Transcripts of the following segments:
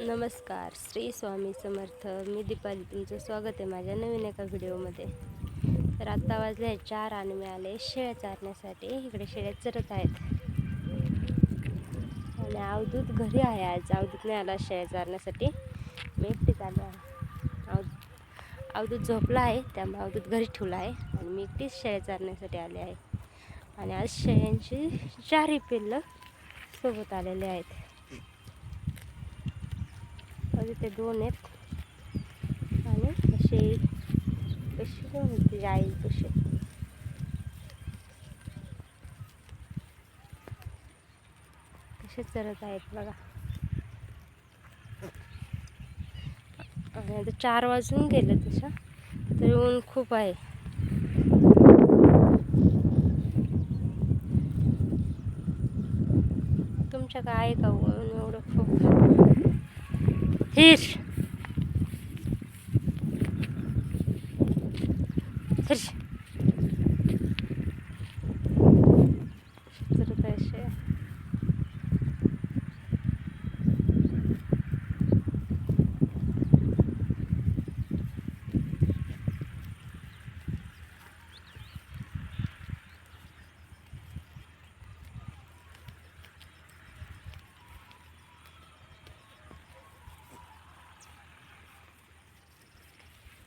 नमस्कार श्री स्वामी समर्थ. मी दीपाली तुमचं स्वागत आहे माझ्या नवीन एका व्हिडिओमध्ये. तर आत्ता वाजले आहे चार आणि मी आले शेळ्या चारण्यासाठी. इकडे शेळ्या चरत आहेत. आणि अवधूत घरी आहे आज. अवधूत नाही आला शेळ्या चारण्यासाठी. मी एकटीच आलो आहे. अव अवधूत झोपला आहे त्यामुळे अवधूत घरी ठेवला आहे. आणि मी एकटीच शेळ्या चारण्यासाठी आले आहे. आणि आज शेळ्यांची चारही पिल्लं सोबत आलेले आहेत. अजून ते दोन आहेत. आणि असे कशी दोन आहेत आई कसे. कसे चरत आहेत बघा. आणि आता चार वाजून गेले तसं तरी ऊन खूप आहे. तुमच्या काय आहे का ऊन? एवढं खूप. Hiç. Hiç.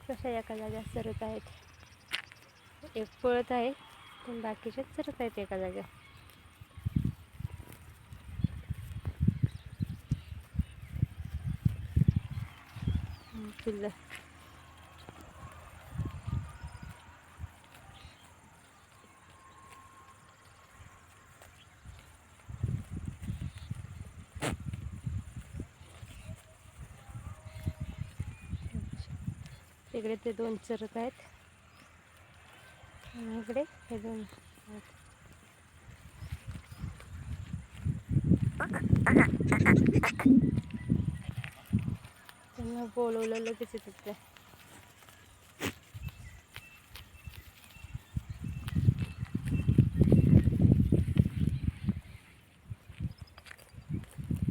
कशा एका जाग्यात चरत आहेत? एक पळत आहे पण बाकीच्याच चरत आहेत एका जाग्यात पिल्लं. इकडे ते दोन चरत आहेत. आणि इकडे हे दोन त्यांना बोलवलं लगेच येतात